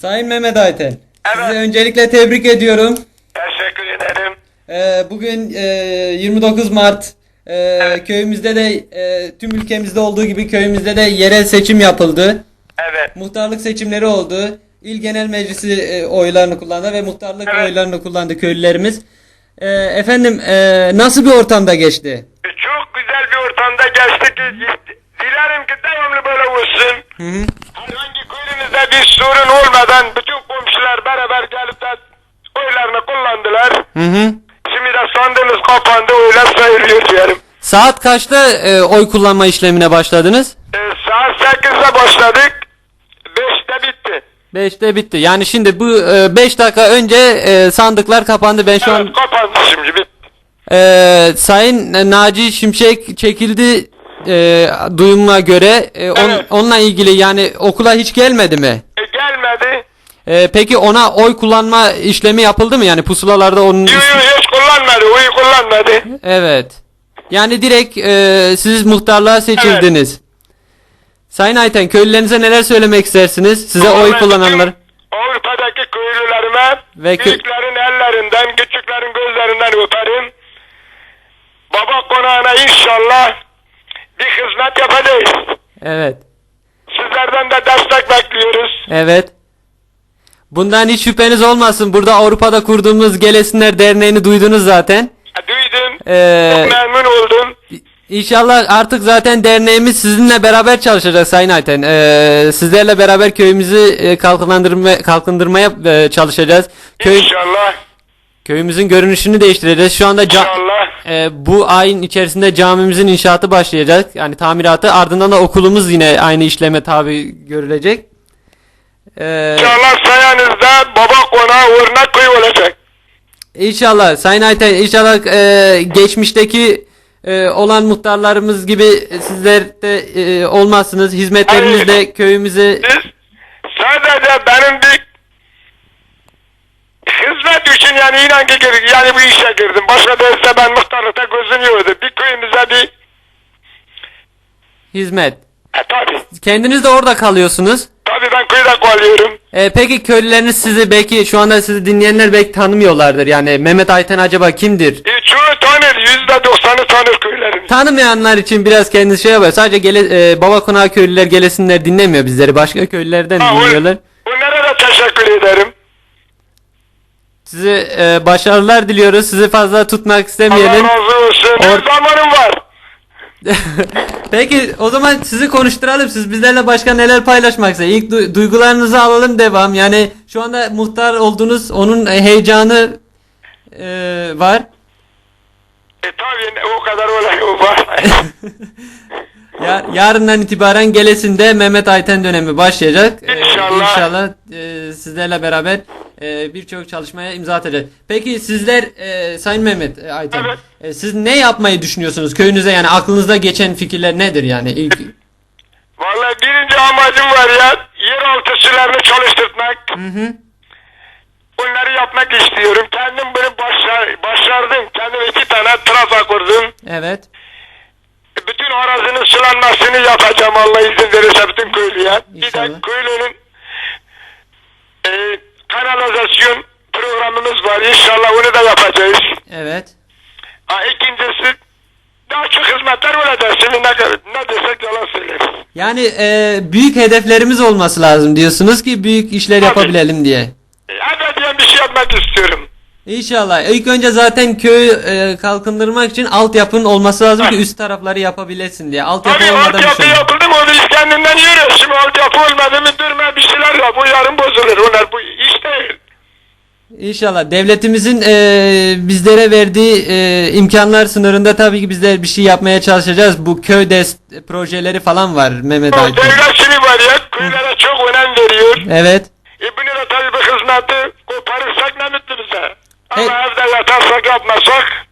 Sayın Mehmet Ayten. Evet. Sizi öncelikle tebrik ediyorum. Teşekkür ederim. Ee, bugün e, 29 Mart e, köyümüzde de e, tüm ülkemizde olduğu gibi köyümüzde de yerel seçim yapıldı. Evet. Muhtarlık seçimleri oldu. İl Genel Meclisi e, oylarını kullandı ve muhtarlık Evet. oylarını kullandı köylülerimiz. E, efendim e, nasıl bir ortamda geçti? Çok güzel bir ortamda geçtik. Dilerim ki devamlı böyle olsun. Hı hı. Herhangi köyümüzde bir sorun olmadan bütün komşular beraber gelip de oylarını kullandılar. Hı hı. Şimdi de sandığımız kapandı oylar sayılıyor diyelim. Saat kaçta e, oy kullanma işlemine başladınız? Ee, saat 8'de başladık. 5'te bitti. 5'te bitti. Yani şimdi bu 5 dakika önce e, sandıklar kapandı. Ben şu an Evet kapandı şimdi bitti. Ee, Sayın Naci Şimşek çekildi e, duyuma göre E, on- Evet. onunla ilgili yani okula hiç gelmedi mi? E, gelmedi. E, peki ona oy kullanma işlemi yapıldı mı yani pusulalarda onun Yuyu ismi- hiç kullanmadı. Oyu kullanmadı. Evet. Yani direkt e, siz muhtarlığa seçildiniz. Sayın Ayten köylülerinize neler söylemek istersiniz? Size oy Vallahi kullananlar. bütün Avrupa'daki köylülerime Ve kö- büyüklerin ellerinden, küçüklerin gözlerinden öperim. Baba konağına inşallah bir hizmet yapacağız. Evet. Sizlerden de destek bekliyoruz. Evet. Bundan hiç şüpheniz olmasın. Burada Avrupa'da kurduğumuz Gelesinler Derneği'ni duydunuz zaten. Duydum. Ee, Çok memnun oldum. İnşallah artık zaten derneğimiz sizinle beraber çalışacak Sayın Ayten. Ee, sizlerle beraber köyümüzü e, kalkındırma, kalkındırmaya e, çalışacağız. Köy, İnşallah. köyümüzün görünüşünü değiştireceğiz. Şu anda ca- e, bu ayın içerisinde camimizin inşaatı başlayacak. Yani tamiratı. Ardından da okulumuz yine aynı işleme tabi görülecek. Ee, İnşallah sayenizde baba konağı örnek köy olacak. İnşallah Sayın Ayten inşallah e, geçmişteki e, olan muhtarlarımız gibi sizler de e, olmazsınız. Hizmetlerinizle köyümüzü Siz sadece benim bir hizmet için yani inan ki gir- yani bu işe girdim. Başka derse ben muhtarlıkta gözüm yoktu. Bir köyümüze bir hizmet. e, tabi. Kendiniz de orada kalıyorsunuz. Köyde kalıyorum. E, peki köylüleriniz sizi belki şu anda sizi dinleyenler belki tanımıyorlardır. Yani Mehmet Ayten acaba kimdir? E, çoğu tanır. Yüzde doksanı tanır köylerin. Tanımayanlar için biraz kendiniz şey yapıyor. Sadece gele, e, baba konağı köylüler gelesinler dinlemiyor bizleri. Başka köylülerden Ha, dinliyorlar. onlara da teşekkür ederim. Size e, başarılar diliyoruz. Sizi fazla tutmak istemeyelim. Allah razı olsun. Or- zamanım var. Peki o zaman sizi konuşturalım. Siz bizlerle başka neler paylaşmak ister? İlk du- duygularınızı alalım devam. Yani şu anda muhtar oldunuz. Onun heyecanı e, var. E tabi o kadar olay var. Ya, yarından itibaren gelesinde Mehmet Ayten dönemi başlayacak. Ee, İnşallah. inşallah e, sizlerle beraber e, birçok çalışmaya imza atacağız. Peki sizler e, Sayın Mehmet e, Ayten Evet. e, siz ne yapmayı düşünüyorsunuz köyünüze yani aklınızda geçen fikirler nedir yani ilk Vallahi birinci amacım var ya yeraltı sularını çalıştırmak. Hı hı. Bunları yapmak istiyorum. Kendim bunu başar, başardım. Kendim iki tane trasa kurdum. Evet. Bütün arazinin sulanmasını yapacağım Allah izin verirse bütün köylüye. Bir de İnşallah. %100. Evet. Ha, ikincisi daha çok hizmetler olacak. Şimdi ne, ne desek yalan söyleriz. Yani e, büyük hedeflerimiz olması lazım diyorsunuz ki büyük işler Tabii. yapabilelim diye. Ebediyen bir şey yapmak istiyorum. İnşallah. İlk önce zaten köyü e, kalkındırmak için altyapının olması lazım ha. ki üst tarafları yapabilesin diye. Altyapı Tabii olmadan altyapı şey yapıldı mı onu biz kendinden yürüyoruz. Şimdi altyapı olmadı mı durma bir şeyler yap. Bu yarın bozulur. Onlar bu İnşallah devletimizin e, bizlere verdiği e, imkanlar sınırında tabii ki bizler bir şey yapmaya çalışacağız. Bu köy dest projeleri falan var Mehmet O devlet şimdi var ya köylere çok önem veriyor. Evet. Da tabii bu hizmeti koparırsak ne mutlu bize. Ama Evet. evde yatarsak yapmasak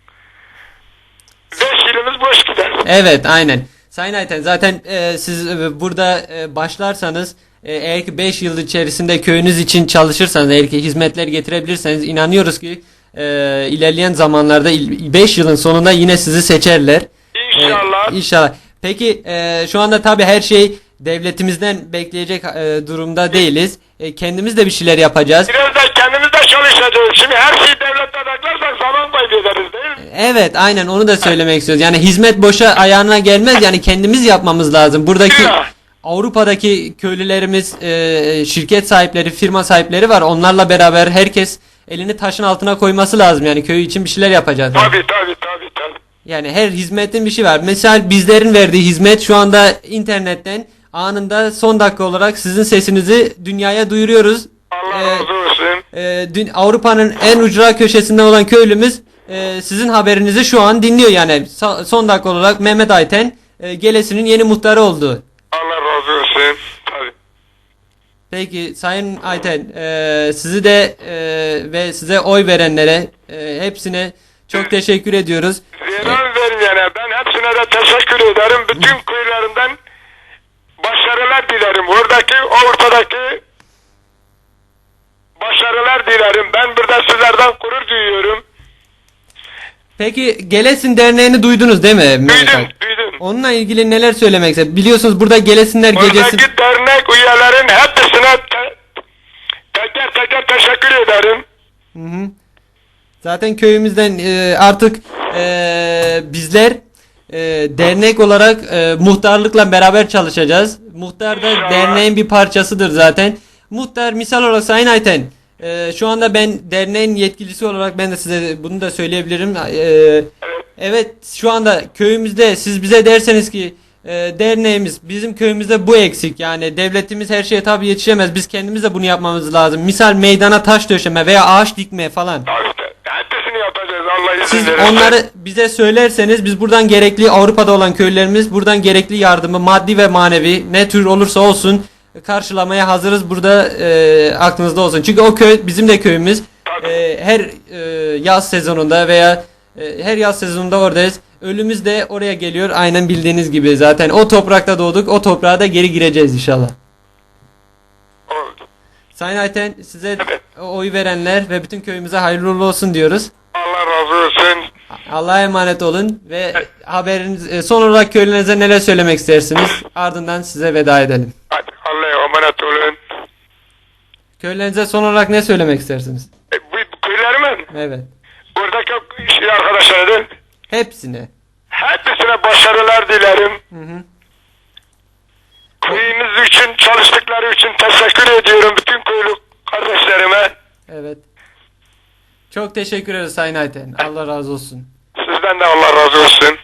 beş yılımız boş gider. Evet aynen. Sayın Ayten zaten e, siz e, burada e, başlarsanız eğer ki 5 yıl içerisinde köyünüz için çalışırsanız eğer ki hizmetler getirebilirseniz inanıyoruz ki e, ilerleyen zamanlarda 5 yılın sonunda yine sizi seçerler. İnşallah. Ee, inşallah. Peki e, şu anda tabii her şey devletimizden bekleyecek e, durumda değiliz. e, kendimiz de bir şeyler yapacağız. Biraz da kendimiz de çalışacağız. Şimdi her şeyi devlete beklersen zaman kaybederiz değil mi? Evet aynen onu da söylemek istiyoruz. Yani hizmet boşa ayağına gelmez yani kendimiz yapmamız lazım. Buradaki Ya. Avrupa'daki köylülerimiz, e, şirket sahipleri, firma sahipleri var. Onlarla beraber herkes elini taşın altına koyması lazım. Yani köy için bir şeyler yapacağız. Tabii tabii tabii tabii. Yani her hizmetin bir şey var. Mesela bizlerin verdiği hizmet şu anda internetten anında son dakika olarak sizin sesinizi dünyaya duyuruyoruz. Allah Ee, razı olsun. e, dün Avrupa'nın en ucra köşesinde olan köylümüz e, sizin haberinizi şu an dinliyor yani Sa- son dakika olarak Mehmet Ayten e, Gelesi'nin yeni muhtarı oldu. Allah razı olsun. Tabii. Peki Sayın Ayten e, sizi de e, ve size oy verenlere e, hepsine çok teşekkür ediyoruz. Zeynep verin yani. Ben hepsine de teşekkür ederim. Bütün köylerimden başarılar dilerim. Oradaki Avrupa'daki başarılar dilerim. Ben burada sizlerden gurur duyuyorum. Peki Gelesin Derneği'ni duydunuz değil mi? Mehmet Duydum, Ayten? duydum. Onunla ilgili neler söylemek ister? Biliyorsunuz burada Gelesinler Gecesi... Oradaki dernek ederim. Hı hı. Zaten köyümüzden e, artık e, bizler e, dernek olarak e, muhtarlıkla beraber çalışacağız. Muhtar da İnşallah. derneğin bir parçasıdır zaten. Muhtar misal olarak Sayın Ayten e, şu anda ben derneğin yetkilisi olarak ben de size bunu da söyleyebilirim. E, evet şu anda köyümüzde siz bize derseniz ki e, derneğimiz bizim köyümüzde bu eksik yani devletimiz her şeye tabi yetişemez biz kendimiz de bunu yapmamız lazım. Misal meydana taş döşeme veya ağaç dikme falan. Hepsini yapacağız Allah izin Siz verirse. onları bize söylerseniz biz buradan gerekli Avrupa'da olan köylerimiz buradan gerekli yardımı maddi ve manevi ne tür olursa olsun karşılamaya hazırız burada e, aklınızda olsun. Çünkü o köy bizim de köyümüz. E, her e, yaz sezonunda veya e, her yaz sezonunda oradayız. Ölümümüz de oraya geliyor aynen bildiğiniz gibi zaten o toprakta doğduk o toprağa da geri gireceğiz inşallah. Sayın Ayten size Evet. oy verenler ve bütün köyümüze hayırlı uğurlu olsun diyoruz. Allah razı olsun. Allah'a emanet olun ve haberiniz e, son olarak köylülerinize neler söylemek istersiniz? Ardından size veda edelim. Hadi Allah'a emanet olun. Köylülerinize son olarak ne söylemek istersiniz? E, bu köylerimin Evet. buradaki şey arkadaşlarım Hepsine. Hepsine başarılar dilerim. Hı hı. Köyümüz için çalıştıkları için teşekkür ediyorum bütün köylü kardeşlerime. Evet. Çok teşekkür ederiz Sayın Ayten. Allah razı olsun. Sizden de Allah razı olsun.